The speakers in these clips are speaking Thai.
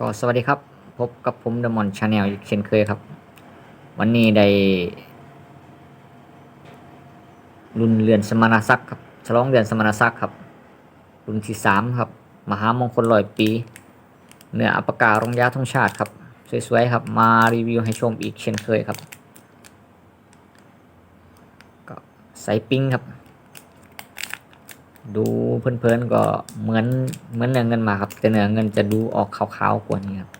ก็สวัสดีครับ พบกับผมเดมอนชาแนลอีกเช่นเคยครับ วันนี้ได้รุ่นเรือนสมณศักดิ์ครับฉลองเรือนสมณศักดิ์ครับ รุ่นที่สามครับ มหามงคลร้อยปี เนื้ออัปการงยาทงชาติครับ สวยๆครับ มารีวิวให้ชมอีกเช่นเคยครับก็ใส่ปิ้งครับ ดูเพลินๆก็เหมือนเหมือนเนื้อเงินมาครับ แต่เนื้อเงินจะดูออกขาวๆกว่านี้ครับ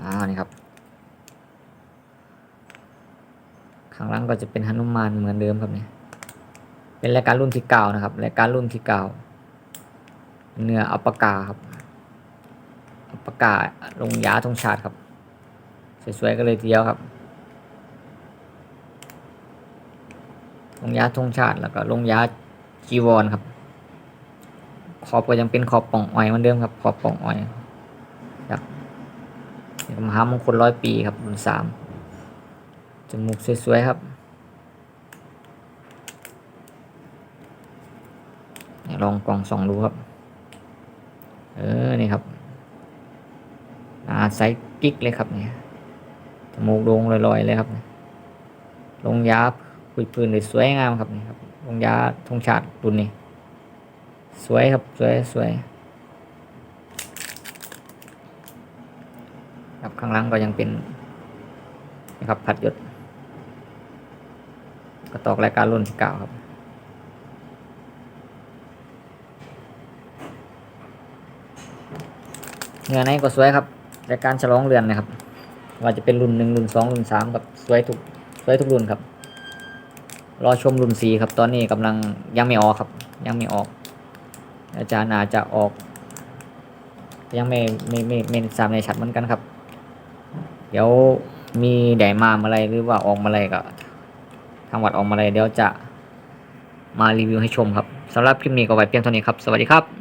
อ่านี่ครับ ข้างล่างก็จะเป็นหนุมานเหมือนเดิมครับเนี่ยเป็นรายการรุ่นที่เก้านะครับรายการรุ่นที่เก้าเนื้ออัปกาครับอัปกาลงยาทงชาติครับสวยๆก็เลยทีเดียวครับ ลงยาธงชาติแล้วก็ลงยาจีวรครับ ขอบก็ยังเป็นขอบป่องอ้อยเหมือนเดิมครับ ขอบป่องอ้อยครับมหามงคลร้อยปีครับรุ่นสามจมูกสวยๆครับลองกล่องส่องดูครับ เออ นี่ครับอาไซส์กิ๊กเลยครับเนี่ยจมูกโด่งลอยๆเลยครับ ลงยา คุยปืนเลยสวยงามครับนี่ครับลงยาธงชาติรุ่นนี้ สวยครับสวยสวยครับข้างล่างก็ยังเป็นนะครับพัดยศกระตอกรายการรุ่นที่เก้าครับเนื้อในก็สวยครับรายการฉลองเรือนนะครับ ว่าจะเป็นรุ่นหนึ่งรุ่นสองรุ่นสามกับสวยทุกสวยทุกรุ่นครับ รอชมรุ่นสีครับ ตอนนี้กำลังยังไม่ออกครับ ยังไม่ออก อาจารย์อาจจะออก ยังไม่ไม่ไม่ไม่ทราบในชัดเหมือนกันครับ เดี๋ยวมีแดมาอะไรหรือว่าออกมาอะไรก็ทางวัดออกมาอะไรเดี๋ยวจะมารีวิวให้ชมครับสำหรับคลิปนี้ก็ไว้เพียงเท่านี้ครับ สวัสดีครับ